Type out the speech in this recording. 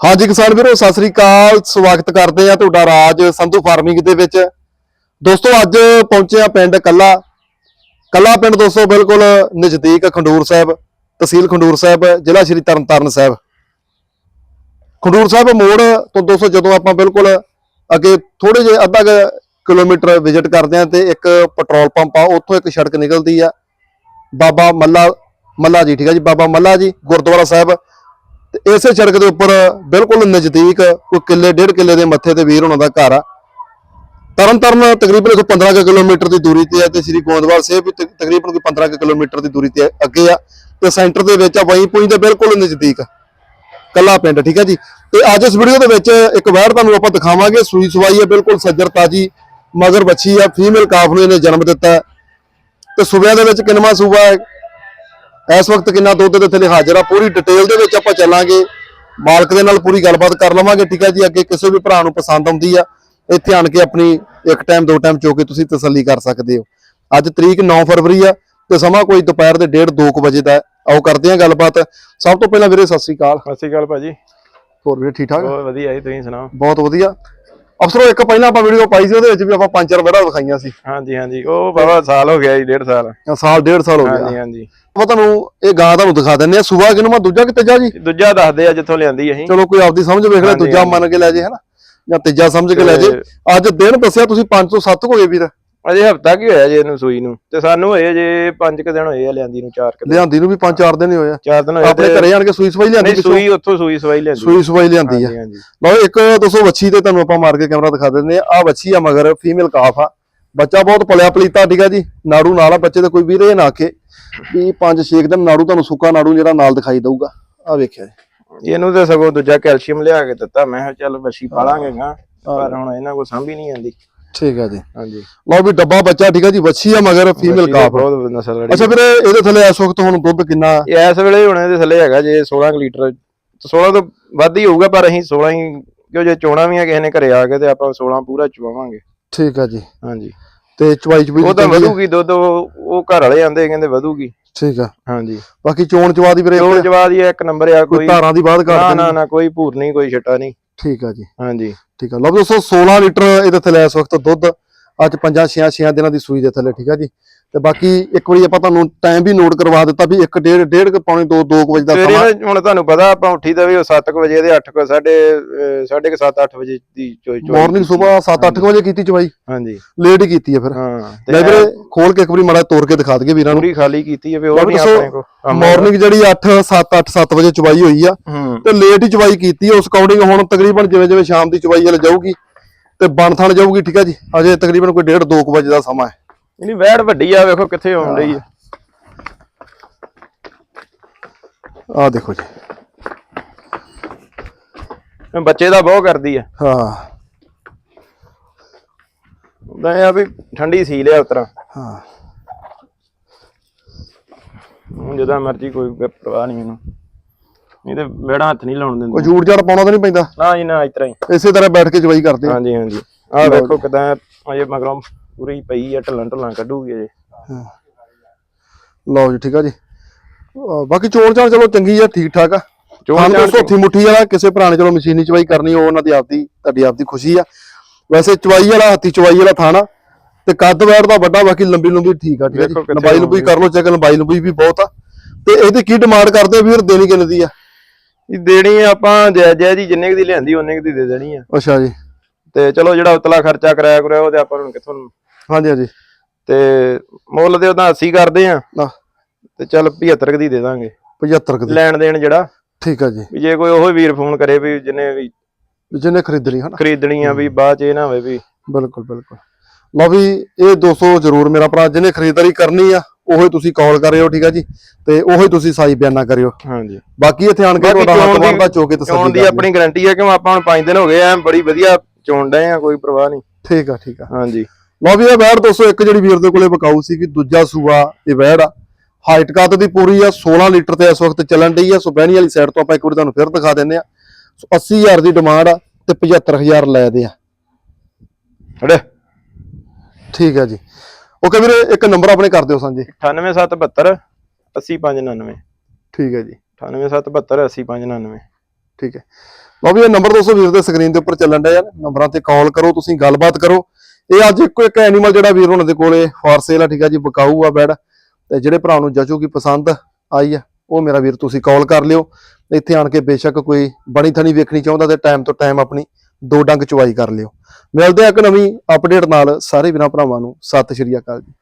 ਹਾਂਜੀ ਕਿਸਾਨ ਵੀਰੋ, ਸਤਿ ਸ੍ਰੀ ਅਕਾਲ। ਸਵਾਗਤ ਕਰਦੇ ਆ ਤੁਹਾਡਾ ਰਾਜ ਸੰਧੂ ਫਾਰਮਿੰਗ ਦੇ ਵਿੱਚ। ਦੋਸਤੋ, ਅੱਜ ਪਹੁੰਚੇ ਆ ਪਿੰਡ ਕੱਲਾ। ਕੱਲਾ ਪਿੰਡ ਦੋਸਤੋ, ਬਿਲਕੁਲ ਨਜ਼ਦੀਕ ਖੰਡੂਰ ਸਾਹਿਬ, ਤਹਿਸੀਲ ਖੰਡੂਰ ਸਾਹਿਬ, ਜ਼ਿਲ੍ਹਾ ਸ਼੍ਰੀ ਤਰਨਤਾਰਨ ਸਾਹਿਬ। ਖੰਡੂਰ ਸਾਹਿਬ ਮੋੜ ਤੋਂ ਦੋਸਤੋ, ਜਦੋਂ ਆਪਾਂ ਬਿਲਕੁਲ ਅੱਗੇ ਥੋੜੇ ਜਿਹੇ ਅੱਧਾ ਕੁ ਕਿਲੋਮੀਟਰ ਵਿਜ਼ਿਟ ਕਰਦੇ ਆ ਤੇ ਇੱਕ ਪੈਟਰੋਲ ਪੰਪ ਆ, ਉੱਥੋਂ ਇੱਕ ਸੜਕ ਨਿਕਲਦੀ ਆ। ਬਾਬਾ ਮੱਲਾ ਮੱਲਾ ਜੀ, ਠੀਕ ਆ ਜੀ, ਬਾਬਾ ਮੱਲਾ ਜੀ, ਗੁਰਦੁਆਰਾ ਸਾਹਿਬ। ਤੇ ਇਸੇ ਸੜਕ ਦੇ ਉੱਪਰ ਬਿਲਕੁਲ ਨਜ਼ਦੀਕ ਕੋਈ ਕਿੱਲੇ, ਡੇਢ ਕਿੱਲੇ ਦੇ ਮੱਥੇ ਤੇ ਵੀਰ ਉਹਨਾਂ ਦਾ ਘਰ ਆ। ਤਰਨਤਾਰਨ ਤਕਰੀਬਨ ਇਥੋਂ 15 ਕੁ ਕਿਲੋਮੀਟਰ ਦੀ ਦੂਰੀ ਤੇ ਹੈ ਤੇ ਸ੍ਰੀ ਗੋਂਦਵਾਲ ਸਾਹਿਬ ਵੀ ਤਕਰੀਬਨ ਕੋਈ 15 ਕੁ ਕਿਲੋਮੀਟਰ ਦੀ ਦੂਰੀ ਤੇ ਅੱਗੇ ਆ ਤੇ ਸੈਂਟਰ ਦੇ ਵਿੱਚ ਆ ਵਹੀਂ ਪੁਈ ਦੇ ਬਿਲਕੁਲ ਨਜ਼ਦੀਕ। ਕੱਲਾ ਪਿੰਡ, ਠੀਕ ਹੈ ਜੀ? ਤੇ ਅੱਜ ਇਸ ਵੀਡੀਓ ਦੇ ਵਿੱਚ ਇੱਕ ਵੈਰ ਤੁਹਾਨੂੰ ਆਪਾਂ ਦਿਖਾਵਾਂਗੇ, ਸੂਈ ਸਵਾਈ ਹੈ ਬਿਲਕੁਲ ਸੱਜਰ ਤਾਜੀ, ਮਗਰ ਬੱਚੀ ਆ, ਫੀਮੇਲ ਕਾਫ ਨੂੰ ਇਹਨੇ ਜਨਮ ਦਿੱਤਾ। ਹੈ। ਤੇ ਸੂਬਿਆਂ ਦੇ ਵਿੱਚ ਕਿੰਨਵਾਂ ਸੂਬਾ ਹੈ? ਇਸ ਵਕਤ ਕਿੰਨਾ ਦੁੱਧ ਦੇ ਥੱਲੇ ਹਾਜ਼ਰ ਆ ਪੂਰੀ ਡਿਟੇਲ ਦੇ ਵਿੱਚ ਆਪਾਂ ਚੱਲਾਂਗੇ। ਮਾਲਕ ਦੇ ਨਾਲ ਪੂਰੀ ਗੱਲਬਾਤ ਕਰ ਲਵਾਂਗੇ ਠੀਕ ਹੈ ਜੀ? ਅੱਗੇ ਕਿਸੇ ਵੀ ਭਰਾ ਨੂੰ ਪਸੰਦ ਆਉਂਦੀ ਆ ਇੱਥੇ ਆਣ ਕੇ ਆਪਣੀ ਇੱਕ ਟਾਈਮ ਦੋ ਟਾਈਮ ਚੋ ਕੇ ਤੁਸੀਂ ਤਸੱਲੀ ਕਰ ਸਕਦੇ ਹੋ। ਅੱਜ ਤਰੀਕ 9 ਫਰਵਰੀ ਆ ਤੇ ਸਮਾਂ ਕੋਈ ਦੁਪਹਿਰ ਦੇ 1:30 2 ਵਜੇ ਦਾ। ਆਓ ਕਰਦੇ ਹਾਂ ਗੱਲਬਾਤ। ਸਭ ਤੋਂ ਪਹਿਲਾਂ ਵੀਰੇ ਸਤਿ ਸ੍ਰੀ ਅਕਾਲ। ਸਤਿ ਸ਼੍ਰੀ ਅਕਾਲ ਭਾਜੀ। ਹੋਰ ਵੀਰੇ ਠੀਕ ਠਾਕ? ਬਹੁਤ ਵਧੀਆ ਜੀ ਤੁਸੀਂ ਸੁਣਾਓ? ਬਹੁਤ ਵਧੀਆ। ਅਫਸਰੋ ਇੱਕ ਪਹਿਲਾਂ ਆਪਾਂ ਵੀਡੀਓ ਪਾਈ ਸੀ ਉਹਦੇ ਵਿੱਚ ਵੀ ਆਪਾਂ ਪੰਜ ਚਾਰ ਵੜਾ ਵਿਖਾਈਆਂ ਸੀ। ਹਾਂਜੀ ਹਾਂਜੀ ਉਹ ਬਾਬਾ ਸਾਲ ਹੋ ਗਿਆ ਜੀ ਡੇਢ ਸਾਲ। ਸਾਲ ਡੇਢ ਸਾਲ ਹੋ ਗਿਆ। ਹਾਂਜੀ ਹਾਂਜੀ। ਆਪਾਂ ਤੁਹਾਨੂੰ ਇਹ ਗਾਂ ਤੁਹਾਨੂੰ ਦਿਖਾ ਦਿੰਨੇ ਆ ਸੂਬਾ ਕਿਨੂੰ ਮੈਂ ਦੂਜਾ ਕਿ ਤੀਜਾ ਜੀ? ਦੂਜਾ ਦੱਸਦੇ ਆ ਜਿੱਥੋਂ ਲਿਆਂਦੀ ਅਸੀਂ। ਚਲੋ ਕੋਈ ਆਪਦੀ ਸਮਝ ਵੇਖ ਲੈ ਦੂਜਾ। ਮੰਨ ਕੇ ਲੈ ਜੇ ਹਨਾ? ਜਾਂ ਤੀਜਾ ਸਮਝ ਕੇ ਲੈ ਜੇ। ਅੱਜ ਦਿਨ ਦੱਸਿਆ ਤੁਸੀਂ 5 ਤੋਂ 7 ਹੋਏ ਵੀਰ। ਅਜੇ ਹਫਤਾ ਕੀ ਹੋਇਆ ਜੀ ਇਹਨੂੰ ਸੂਈ ਨੂੰ? ਤੇ ਸਾਨੂੰ ਹੋਏ ਜੇ 5 ਕੁ ਦਿਨ ਹੋਏ ਆ ਲਿਆਂਦੀ ਨੂੰ 4 ਕੁ ਦਿਨ। ਲਿਆਂਦੀ ਨੂੰ ਵੀ 5-4 ਦਿਨ ਹੀ ਹੋਏ ਆ। ਚਾਰ ਦਿਨ ਹੋਏ ਆਪਣੇ ਘਰੇ ਆਣ ਕੇ ਸੂਈ ਸਵਾਈ ਲਿਆਂਦੀ ਪਿੱਛੋਂ। ਸੂਈ ਉੱਥੋਂ ਸੂਈ ਸਵਾਈ ਲਿਆਂਦੀ। ਸੂਈ ਸਵਾਈ ਲਿਆਂਦੀ ਆ। ਲਓ ਇੱਕ ਦੋਸਤੋ ਵੱਛੀ ਤੇ ਤੁਹਾਨੂੰ ਆਪਾਂ ਮਾਰ ਕੇ ਕੈਮਰਾ ਦਿਖਾ ਦਿੰਦੇ ਆ ਆ ਵੱਛੀ ਆ ਮਗਰ ਫੀਮੇਲ ਕਾਫ ਆ। ਬੱਚਾ ਬਹੁਤ ਪਲਿਆ ਪਲੀਤਾ ਠੀਕ ਆ ਜੀ। ਨਾੜੂ ਨਾਲ ਆ ਬੱਚੇ ਤੇ ਕੋਈ ਵੀਰੇ ਨਾ ਆਖੇ ਵੀ 5-6 ਦਿਨ ਨਾੜੂ ਤੁਹਾਨੂੰ ਸੁੱਕਾ ਨਾੜੂ ਜਿਹੜਾ ਨਾਲ ਦਿਖਾਈ ਦਊਗਾ। ਆ ਵੇਖਿਆ ਜੀ। ਇਹਨੂੰ ਤੇ ਸਗੋਂ ਦੂਜਾ ਕੈਲਸ਼ੀਅਮ ਲਿਆ ਕੇ ਦਿੱਤਾ। ਮੈਂ ਕਿਹਾ ਚੱਲ ਬੱਛੀ ਪਾਲਾਂਗੇ ਗਾ ਪਰ ਹੁਣ ਇਹਨਾਂ ਕੋ ਸੰਭੀ ਨਹੀਂ ਆਂਦੀ ਠੀਕ ਆ ਜੀ। ਹਾਂਜੀ। ਲਓ ਵੀ ਡੱਬਾ ਬੱਚਾ ਠੀਕ ਆ ਜੀ ਵੱਛੀ ਆ ਮਗਰ ਫੀਮੇਲ ਕਾਫ ਬਹੁਤ ਨਸਲ ਲੜੀ ਅੱਛਾ ਵੀਰੇ ਇਹਦੇ ਥੱਲੇ ਇਸ ਵਕਤ ਹੁਣ ਦੁੱਧ ਕਿੰਨਾ? ਇਸ ਵੇਲੇ ਹੁਣ ਇਹਦੇ ਥੱਲੇ ਹੈਗਾ ਜੇ 16 ਕੁ ਲੀਟਰ। 16 ਤੋਂ ਵੱਧ ਹੀ ਹੋਊਗਾ ਪਰ ਅਸੀਂ 16 ਹੀ ਕਿਉਂ ਜੇ ਚੋਣਾ ਵੀ ਆ ਕਿਸੇ ਨੇ ਘਰੇ ਆ ਕੇ ਤੇ ਆਪਾਂ 16 ਪੂਰਾ ਚਵਾਵਾਂਗੇ ਠੀਕ ਆ ਜੀ। ਹਾਂਜੀ। ਤੇ ਚਵਾਈ ਚ ਵੀ ਉਹ ਤਾਂ ਵਧੂਗੀ ਦੁੱਧ ਉਹ ਘਰ ਵਾਲੇ ਆਂਦੇ ਕਹਿੰਦੇ ਵਧੂਗੀ। ਠੀਕ ਆ। ਹਾਂਜੀ। ਬਾਕੀ ਚੋਣ ਚਵਾ ਦੀ ਵੀਰੇ ਚੋਣ ਜਵਾਦ ਹੀ ਇੱਕ ਨੰਬਰ ਆ ਕੋਈ ਧਾਰਾਂ ਦੀ ਬਾਤ ਨਾ ਕਰਦੇ ਨਾ ਨਾ ਕੋਈ ਭੂਰ ਨਹੀਂ ਕੋਈ ਛਟਾ ਨਹੀਂ। ਠੀਕ ਆ ਜੀ। ਹਾਂਜੀ। ਠੀਕ ਆ। ਲਓ ਦੋਸਤੋ 16 ਲੀਟਰ ਇਹਦੇ ਥੱਲੇ ਇਸ ਵਕਤ ਦੁੱਧ ਅੱਜ 5 6 6 ਦਿਨਾਂ ਦੀ ਸੂਈ ਦੇ ਥੱਲੇ ਠੀਕ ਆ ਜੀ। ਤੇ ਬਾਕੀ ਇੱਕ ਵਾਰੀ ਆਪਾਂ ਤੁਹਾਨੂੰ ਟਾਈਮ ਵੀ ਨੋਟ ਕਰਵਾ ਦਿੱਤਾ ਵੀ 1 ਡੇਢ ਡੇਢ ਕੁ ਪੌਣੇ 2 2 ਵਜੇ ਦਾ ਸਵੇਰੇ ਸਮਾਂ। ਨਾ ਹੁਣ ਤੁਹਾਨੂੰ ਪਤਾ ਆਪਾਂ ਉੱਠੀ ਦਾ ਵੀ ਉਹ 7 ਵਜੇ ਦੇ 8 ਸਾਢੇ ਅਹ, ਸਾਢੇ 7 8 ਵਜੇ ਦੀ ਚੋਈ ਚੋਈ ਮਾਰਨਿੰਗ ਸਵੇਰ 7-8 ਵਜੇ ਕੀਤੀ ਚਵਾਈ ਹਾਂਜੀ। ਲੇਟ ਹੀ ਕੀਤੀ ਆ ਫਿਰ। ਹਾਂ ਲੈ ਵੀਰੇ ਖੋਲ ਕੇ ਇੱਕ ਵਾਰੀ ਮਾੜਾ ਤੋੜ ਕੇ ਦਿਖਾ ਦਈਏ ਵੀਰਾਂ ਨੂੰ। ਪੂਰੀ ਖਾਲੀ ਕੀਤੀ ਹੈ ਵੀ ਉਹ ਨਹੀਂ ਆਪਣੇ ਕੋ ਮਾਰਨਿੰਗ ਜਿਹੜੀ 8 7 8 7 ਵਜੇ ਚਵਾਈ ਹੋਈ ਆ ਹੂੰ। ਤੇ ਲੇਟ ਹੀ ਚਵਾਈ ਕੀਤੀ ਆ ਉਸ ਅਕੋਰਡਿੰਗ ਹੁਣ ਤਕਰੀਬਨ ਜਿਵੇਂ ਜਿਵੇਂ ਸ਼ਾਮ ਦੀ ਚਵਾਈ ਵੱਲ ਜਾਊਗੀ ਤੇ ਬਣ ਥਣ ਜਾਊਗੀ ਠੀਕ ਆ ਜੀ? ਅਜੇ ਤਕਰੀਬਨ ਕੋਈ 1.5 2 ਵਜੇ ਦਾ ਸਮਾਂ ਹੈ। ਨਹੀਂ ਵੈੜ ਵੱਡੀ ਆ ਵੇਖੋ ਕਿੱਥੇ ਆਉਣ ਰਹੀ ਹੈ ਆਹ ਦੇਖੋ ਜੀ। ਬੱਚੇ ਦਾ ਬਹੁਤ ਕਰਦੀ ਆ। ਹਾਂ। ਇਹ ਆ ਵੀ ਠੰਡੀ ਸੀ ਲਿਆ ਉਤਰਾ। ਹਾਂ। ਹੁਣ ਜਦੋਂ ਮਰਜ਼ੀ ਕੋਈ ਪਰਵਾਹ ਨਹੀਂ ਮੈਨੂੰ ਨਹੀਂ ਤੇ ਵੇੜਾ ਹੱਥ ਨਹੀਂ ਲਾਉਣ ਕੋਈ ਦਿੰਦੇ ਜੂੜ ਜੜ ਪਾਉਣਾ ਤਾਂ ਨਹੀਂ ਪੈਂਦਾ। ਨਾ ਜੀ ਨਾ ਇਤਰਾ ਹੀ। ਇਸੇ ਤਰ੍ਹਾਂ ਬੈਠ ਕੇ ਚਵਾਈ ਕਰਦੇ ਆ। ਹਾਂਜੀ ਹਾਂਜੀ। ਆਹ ਵੇਖੋ ਕਿਦਾਂ ਅਜੇ ਮਗਰੋਂ ਪੂਰੀ ਪਈ ਆ ਢੱਲਣ ਢੱਲਣ ਕੱਢੂਗੀ ਅਜੇ। ਲਓ ਜੀ ਠੀਕ ਆ ਜੀ। ਅਹ ਬਾਕੀ ਚੋਣ ਚਾਣ ਚਲੋ ਚੰਗੀ ਆ ਠੀਕ ਠਾਕ ਆ। ਚੋਣ ਚੋਣ ਚਾਣ ਸੋਥੀ ਮੁੱਠੀ ਵਾਲਾ ਕਿਸੇ ਭਰਾ ਨੇ ਚਲੋ ਮਸ਼ੀਨੀ ਚਵਾਈ ਕਰਨੀ ਉਹ ਉਹਨਾਂ ਦੀ ਆਪਦੀ ਤੁਹਾਡੀ ਆਪਦੀ ਖੁਸ਼ੀ ਆ। ਵੈਸੇ ਚਵਾਈ ਵਾਲਾ ਹੱਥੀ ਚਵਾਈ ਵਾਲਾ ਥਾਣਾ ਤੇ ਕੱਦ ਵੈੜ ਦਾ ਵੱਡਾ ਬਾਕੀ ਲੰਬੀ ਲੰਬੀ ਠੀਕ ਆ ਠੀਕ ਆ ਜੀ। ਵੇਖੋ ਕਿੱਥੇ ਲੰਬਾਈ ਲੰਬੀ ਕਰ ਲਓ ਚੈੱਕ ਲੰਬਾਈ ਲੰਬੀ ਵੀ ਬਹੁਤ ਆ। ਤੇ ਇਹਦੀ ਕੀ ਡਿਮਾਂਡ ਕਰਦੇ ਆ ਵੀਰ ਦੇਣੀ ਕਿੰਨੇ ਦੀ ਆ? ਇਹ ਦੇਣੀ ਆ ਆਪਾਂ ਜੈ ਜੈ ਜੀ ਜਿੰਨੇ ਕੁ ਦੀ ਲਿਆਂਦੀ ਉਹਨੇ ਕੁ ਦੀ ਦੇ ਦੇਣੀ ਆ। ਅੱਛਾ ਜੀ। ਤੇ ਚਲੋ ਜਿਹੜਾ ਉਤਲਾ ਖਰਚਾ ਕਰਾਇਆ ਕਰਾਇਆ ਉਹ ਤੇ ਆਪਾਂ ਨੂੰ ਕਿੱਥੋਂ ਹਾਂਜੀ ਹਾਂਜੀ। ਤੇ ਮੁੱਲ ਦੇ ਉਹਦਾ 80 ਕਰਦੇ ਆ। ਨਾ। ਤੇ ਚੱਲ 75 ਕੁ ਦੀ ਦੇ ਦਾਂਗੇ। 75 ਕਦੀ ਲੈਣ ਦੇਣ ਜਿਹੜਾ। ਠੀਕ ਆ ਜੀ। ਵੀ ਜੇ ਕੋਈ ਉਹ ਵੀਰ ਫੋਨ ਕਰੇ ਵੀ ਜਿਹਨੇ ਵੀ ਜਿਹਨੇ ਖਰੀਦਣੀ ਹਨਾ। ਖਰੀਦਣੀ ਆ ਵੀ ਬਾਅਦ ਚ ਇਹ ਨਾ ਹੋਵੇ ਵੀ ਬਿਲਕੁਲ ਬਿਲਕੁਲ। ਲਓ ਵੀ ਇਹ 200 ਜ਼ਰੂਰ ਮੇਰਾ ਭਰਾ ਜਿਹਨੇ ਖਰੀਦਦਾਰੀ ਕਰਨੀ ਆ ਉਹੀ ਤੁਸੀਂ ਕਾਲ ਕਰਿਓ ਠੀਕ ਆ ਜੀ। ਤੇ ਉਹੀ ਤੁਸੀਂ ਸਾਈ ਬਿਆਨਾ ਕਰਿਓ। ਹਾਂਜੀ। ਬਾਕੀ ਇੱਥੇ ਆਣ ਕੇ ਤੁਹਾਡਾ ਹੱਥ ਦੀ- ਬਣਦਾ ਚੋਕੇ ਚੋਣ ਤਸੱਲੀ ਦੀ। ਆਪਣੀ ਗਾਰੰਟੀ ਹੈ ਕਿਉਂ ਆਪਾਂ ਹੁਣ 5 ਦਿਨ ਹੋ ਗਏ ਆ ਬੜੀ ਵਧੀਆ ਚੋਣ ਡਏ ਆ ਕੋਈ ਪਰਵਾਹ ਨਹੀਂ। ਠੀਕ ਆ ਠੀਕ ਆ। ਹਾਂਜੀ। ਲਓ ਵੀ ਇਹ ਵੈੜ 201 ਜਿਹੜੀ ਵੀਰ ਦੇ ਕੋਲੇ ਬਕਾਊ ਸੀ ਕਿ ਦੂਜਾ ਸੂਆ ਇਹ ਵੈੜ ਆ। ਹਾਈਟ ਕੱਦ ਦੀ ਪੂਰੀ ਆ 16 ਲੀਟਰ ਤੇ ਇਸ ਵਕਤ ਚੱਲਣ ਡਈ ਆ। ਸੋ ਬਹਿਣੀ ਵਾਲੀ ਸਾਈਡ ਤੋਂ ਆਪਾਂ ਇੱਕ ਵਾਰੀ ਤੁਹਾਨੂੰ ਫਿਰ ਦਿਖਾ ਦਿੰਦੇ ਆ। ਸੋ 80000 ਦੀ ਡਿਮਾਂਡ ਆ ਤੇ 75000 ਲੈ ਦੇ ਆ। ਹੜੇ ਠੀਕ ਆ ਜੀ। ਓਕੇ ਵੀਰੇ ਇੱਕ ਨੰਬਰ ਆਪਣੇ ਕਰ ਦਿਓ ਸਾਂਝੇ। 98772 80599 ਠੀਕ ਹੈ ਜੀ। 98772 80599 ਠੀਕ ਹੈ ਲਓ ਵੀ ਇਹ ਨੰਬਰ ਦੋਸਤੋ ਵੀਰ ਦੇ ਸਕਰੀਨ ਦੇ ਉੱਪਰ ਚੱਲਣ ਡਿਆ ਯਾਰ ਨੰਬਰਾਂ ਤੇ ਕਾਲ ਕਰੋ ਤੁਸੀਂ ਗੱਲਬਾਤ ਕਰੋ। ਇਹ ਅੱਜ ਇੱਕੋ ਇੱਕ ਐਨੀਮਲ ਜਿਹੜਾ ਵੀਰ ਉਹਨਾਂ ਦੇ ਕੋਲੇ ਫਾਰ ਸੇਲ ਆ, ਠੀਕ ਆ ਜੀ ਬਕਾਊ ਆ ਬੈਡ ਤੇ ਜਿਹੜੇ ਭਰਾ ਨੂੰ ਜਚੂਗੀ ਪਸੰਦ ਆਈ ਆ, ਉਹ ਮੇਰਾ ਵੀਰ ਤੁਸੀਂ ਕਾਲ ਕਰ ਲਿਓ। ਇੱਥੇ ਆਣ ਕੇ ਬੇਸ਼ੱਕ ਕੋਈ ਬਣੀ ਥਣੀ ਵੇਖਣੀ ਚਾਹੁੰਦਾ ਤੇ ਟਾਈਮ ਤੋਂ ਟਾਈਮ ਆਪਣੀ ਦੋ ਡੰਗ ਚੁਆਈ ਕਰ ਲਿਓ। ਮਿਲਦੇ ਆ ਇੱਕ ਨਵੀਂ ਅਪਡੇਟ ਨਾਲ। ਸਾਰੇ ਵੀਰਾਂ ਭਰਾਵਾਂ ਨੂੰ ਸਤਿ ਸ਼੍ਰੀ ਅਕਾਲ ਜੀ।